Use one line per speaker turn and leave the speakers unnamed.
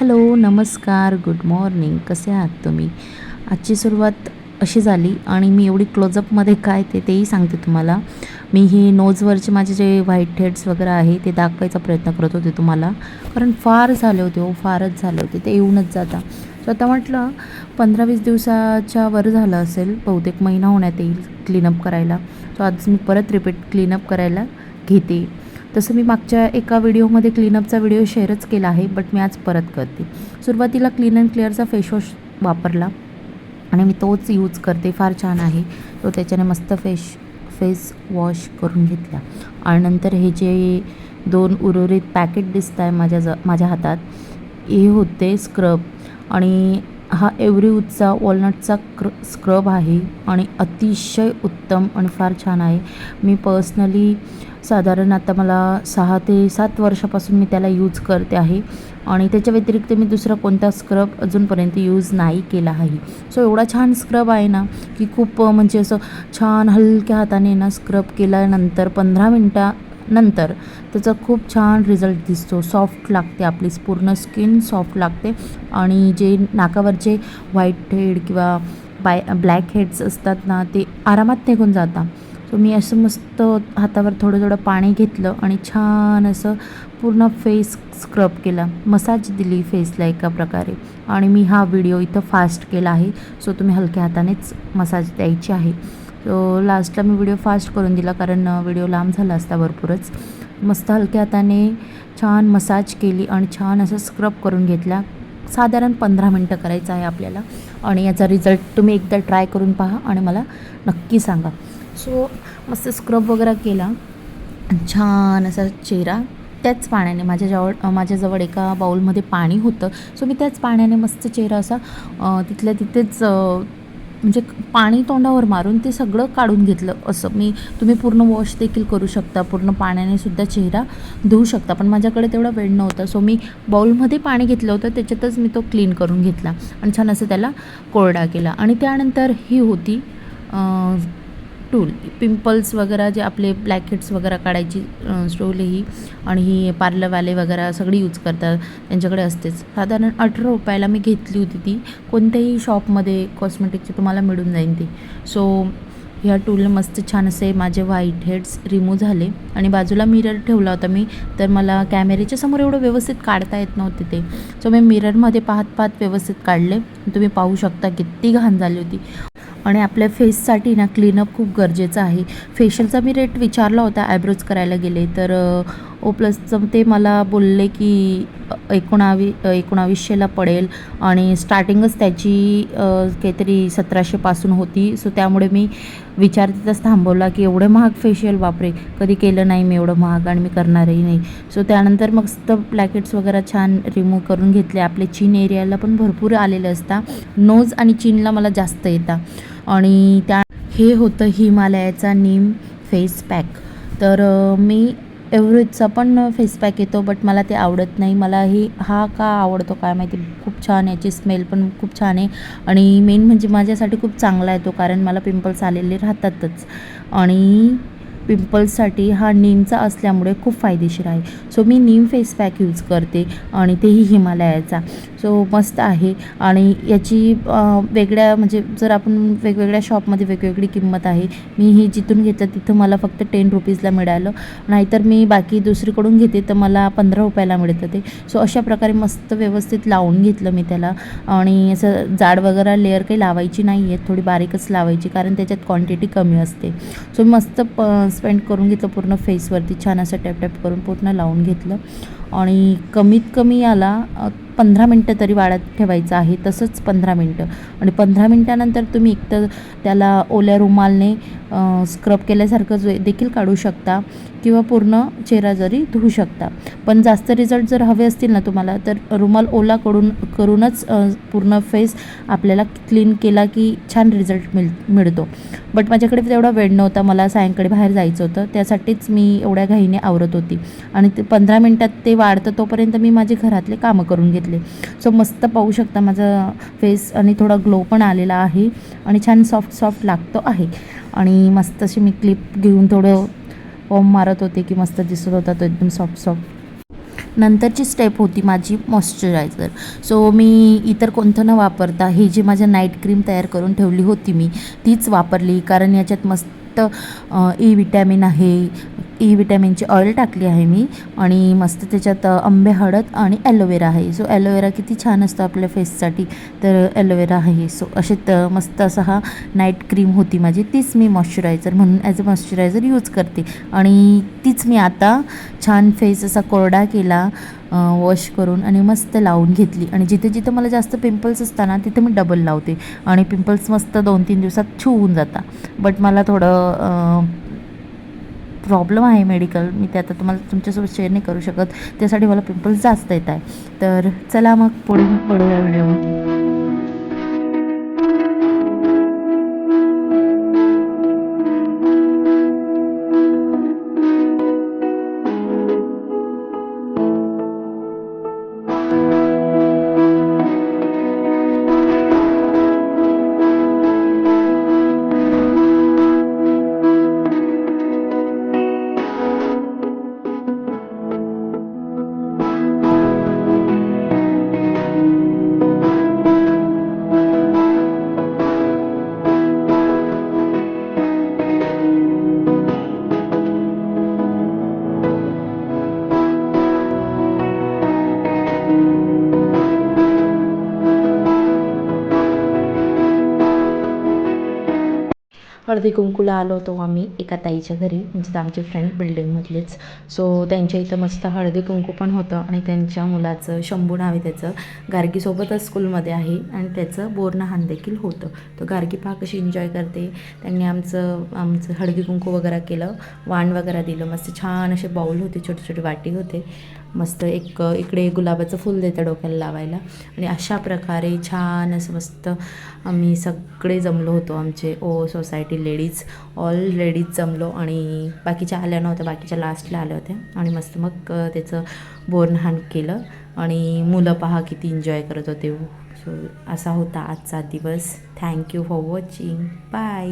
Hello नमस्कार good morning कसे आहात तुम्ही? आजची सुरुवात अशी झाली आणि मी एवढी क्लोजअपमध्ये काय ते तेही सांगते तुम्हाला. मी ही नोजवरचे माझे जे व्हाईट हेड्स वगैरे आहे ते दाखवायचा प्रयत्न करत होते तुम्हाला. कारण फार झाले होते हो फारच झाले होते. ते येऊनच जाता. सो आता म्हटलं पंधरा वीस दिवसाच्या वर झालं असेल बहुतेक महिना होण्यात येईल क्लीनअप करायला. सो आज मी परत रिपीट क्लीनअप करायला घेते. तसं मी मागच्या एका व्हिडिओमध्ये क्लीनअपचा व्हिडिओ शेअरच केला आहे बट मी आज परत करते. सुरुवातीला क्लीन अँड क्लिअरचा फेसवॉश वापरला आणि मी तोच यूज करते फार छान आहे. तो त्याच्याने मस्त फेश फेस वॉश करून घेतला. आणि नंतर हे जे दोन उर्वरित पॅकेट दिसत आहे माझ्या ज माझ्या हातात हे होते स्क्रब आणि हा एव्हरीवूडचा वॉलनटचा क्र स्क्रब आहे आणि अतिशय उत्तम आणि फार छान आहे. मी पर्सनली साधारण आता मला सहा ते सात वर्षापासून मी त्याला यूज करते आहे आणि त्याच्या व्यतिरिक्त मी दुसरा कोणता स्क्रब अजूनपर्यंत यूज नाही केला आहे. सो एवढा छान स्क्रब आहे ना की खूप म्हणजे असं छान हलक्या हाताने ना स्क्रब केल्यानंतर पंधरा मिनटा नंतर त्याचा खूप छान रिझल्ट दिसतो. सॉफ्ट लागते आपली पूर्ण स्किन सॉफ्ट लागते. आणि जे नाकावरचे व्हाईट हेड किंवा बाय ब्लॅक हेड्स असतात ना ते आरामात निघून जातात सो मी असं मस्त हातावर थोडं थोडं पाणी घेतलं आणि छान असं पूर्ण फेस स्क्रब केला. मसाज दिली फेसला एका प्रकारे. आणि मी हा व्हिडिओ इथं फास्ट केला आहे. सो तुम्ही हलक्या हातानेच मसाज द्यायची आहे. सो लास्टला मी व्हिडिओ फास्ट करून दिला कारण व्हिडिओ लांब झाला असता भरपूरच. मस्त हलक्या हाताने छान मसाज केली आणि छान असं स्क्रब करून घेतला. साधारण पंधरा मिनटं करायचं आहे आपल्याला. आणि याचा रिझल्ट तुम्ही एकदा ट्राय करून पहा आणि मला नक्की सांगा. सो मस्त स्क्रब वगैरे केला. छान असा चेहरा. त्याच पाण्याने माझ्याजवळ माझ्याजवळ एका बाऊलमध्ये पाणी होतं. सो मी त्याच पाण्याने मस्त चेहरा असा तिथल्या तिथेच म्हणजे पाणी तोंडावर मारून ते सगळं काढून घेतलं. असं मी तुम्ही पूर्ण वॉश देखील करू शकता पूर्ण पाण्याने सुद्धा चेहरा धुवू शकता. पण माझ्याकडे तेवढा वेळ नव्हता सो मी बाऊलमध्ये पाणी घेतलं होतं त्याच्यातच मी तो क्लीन करून घेतला. आणि छान असं त्याला कोरडा केला. आणि त्यानंतर ही होती टूल पिंपल्स वगैरे जे आपले ब्लॅकहेड्स वगैरे काढायची स्टोल ही आणि ही पार्लरवाले वगैरे सगळी यूज करतात. त्यांच्याकडे असतेच. साधारण अठरा रुपयाला मी घेतली होती ती. कोणत्याही शॉपमध्ये कॉस्मेटिकची तुम्हाला मिळून जाईल ती. सो ह्या टूलने मस्त छान असे माझे व्हाईट हेड्स रिमूव्ह झाले आणि बाजूला मिरर ठेवला होता मी. तर मला कॅमेऱ्याच्या समोर एवढं व्यवस्थित काढता येत नव्हते ते. सो मी मिररमध्ये पाहत पाहत व्यवस्थित काढले. तुम्ही पाहू शकता किती घाण झाली होती. आणि आपल्या फेससाठी ना क्लीनअप खूप गरजेचं आहे. फेशियलचा मी रेट विचारला होता आयब्रोज करायला गेले तर ओ प्लसचं ते मला बोलले की एकोणावी एकोणावीसशेला पडेल आणि स्टार्टिंगच त्याची काहीतरी सतराशेपासून होती. सो त्यामुळे मी विचार थांबवला की एवढं महाग फेशियल वापरे. कधी केलं नाही मी एवढं महाग आणि मी करणारही नाही. सो त्यानंतर मग प्लॅकेट्स ब्लॅकेट्स वगैरे छान रिमूव्ह करून घेतले. आपले चीन एरियाला पण भरपूर आलेले असतात. नोज आणि चीनला मला जास्त येता आणि त्या हे होतं हिमालयाचा नीम फेस पॅक तर मी एव्हरेजचा पण फेस पॅक येतो बट मला ते आवडत नाही. मला ही हा का आवडतो काय माहिती. खूप छान याची स्मेल पण खूप छान आहे. आणि मेन म्हणजे माझ्यासाठी खूप चांगला आहे तो कारण मला पिंपल्स आलेले राहतातच. आणि पिंपल्ससाठी हा नीमचा असल्यामुळे खूप फायदेशीर आहे. सो मी नीम फेस पॅक यूज करते आणि तेही हिमालयाचा. सो मस्त आहे. आणि याची वेगळ्या म्हणजे जर आपण वेगवेगळ्या शॉपमध्ये वेगवेगळी किंमत आहे मी ही जिथून घेतलं तिथं मला फक्त टेन रुपीजला मिळालं. नाहीतर मी बाकी दुसरीकडून घेते तर मला पंधरा रुपयाला मिळतं ते. सो अशा प्रकारे मस्त व्यवस्थित लावून घेतलं मी त्याला. आणि असं जाड वगैरे लेअर काही लावायची नाही आहे थोडी बारीकच लावायची कारण त्याच्यात क्वांटिटी कमी असते. सो मस्त प स्पेंड करून घेतलं पूर्ण फेसवरती छान असं टॅप टॅप करून पूर्ण लावून घेतलं. आणि कमीत कमी याला पंधरा मिनटं तरी वाढत ठेवायचं आहे तसंच पंधरा मिनटं. आणि पंधरा मिनटानंतर तुम्ही एकतर त्याला ओल्या रुमालने स्क्रब केल्यासारखं जो देखील काढू शकता किंवा पूर्ण चेहरा जरी धुवू शकता. पण जास्त रिझल्ट जर हवे असतील ना तुम्हाला तर रुमाल ओला करून करूनच पूर्ण फेस आपल्याला क्लीन केला की छान रिझल्ट मिळ मिळतो. बट माझ्याकडे तेवढा वेळ नव्हता मला सायंकाळी बाहेर जायचं होतं त्यासाठीच मी एवढ्या घाईने आवरत होती. आणि ते पंधरा मिनटात ते वाढतं तोपर्यंत मी माझे घरातले कामं करून घेतले. सो मस्त पाहू शकता माझा फेस आणि थोडा ग्लो पण आलेला आहे आणि छान सॉफ्ट सॉफ्ट लागतो आहे. आणि मस्त अशी मी क्लिप घेऊन थोडं फॉर्म मारत होते की मस्त दिसत होता तो एकदम सॉफ्ट सॉफ्ट नंतरची स्टेप होती माझी मॉइश्चरायझर सो मी इतर कोणतं न वापरता ही जी माझ्या नाईट क्रीम तयार करून ठेवली होती मी तीच वापरली. कारण याच्यात मस्त ई विटॅमिन e आहे. ई विटॅमिनची ऑइल टाकली आहे मी आणि मस्त त्याच्यात आंबे हळद आणि ॲलोवेरा आहे. सो ॲलोवेरा किती छान असतो आपल्या फेससाठी तर ॲलोवेरा आहे. सो असे त मस्त असा हा नाईट क्रीम होती माझी. तीच मी मॉइश्चरायझर म्हणून ॲज अ मॉइश्चरायझर यूज करते. आणि तीच मी आता छान फेस असा कोरडा केला. वॉश करून आणि मस्त लावून घेतली. आणि जिथे जिथे मला जास्त पिंपल्स असताना तिथे मी डबल लावते. आणि पिंपल्स मस्त दोन तीन दिवसात छू होऊन जाता. बट मला थोडं प्रॉब्लेम आहे मेडिकल मी ते आता तुम्हाला तुमच्यासोबत शेअर नाही करू शकत. त्यासाठी मला पिंपल्स जास्त येत आहे तर चला मग पुढे पडूया व्हिडिओ हळदी कुंकूला आलो होतो आम्ही एका ताईच्या घरी म्हणजे आमचे फ्रेंड बिल्डिंगमधलेच सो त्यांच्या इथं मस्त हळदी कुंकू पण होतं आणि त्यांच्या मुलाचं शंभू नाव आहे त्याचं. गार्गीसोबतच स्कूलमध्ये आहे आणि त्याचं बोरनहान देखील होतं. तर गार्गी पहा कशी एन्जॉय करते. त्यांनी आमचं आमचं हळदी कुंकू वगैरे केलं वाण वगैरे दिलं. मस्त छान असे बाऊल होते छोटे छोटे वाटी होते. मस्त एक इकडे गुलाबाचं फुल देतं डोक्याला लावायला. आणि अशा प्रकारे छान असं मस्त आम्ही सगळे जमलो होतो आमचे. ओ सोसायटी लेडीज ऑल लेडीज जमलो. आणि बाकीच्या आल्या नव्हत्या बाकीच्या लास्टला आल्या होत्या. आणि मस्त मग त्याचं त्याचं बोरनहाण केलं. आणि मुलं पहा किती एन्जॉय करत होते. सो असा होता आजचा दिवस. Thank you for watching bye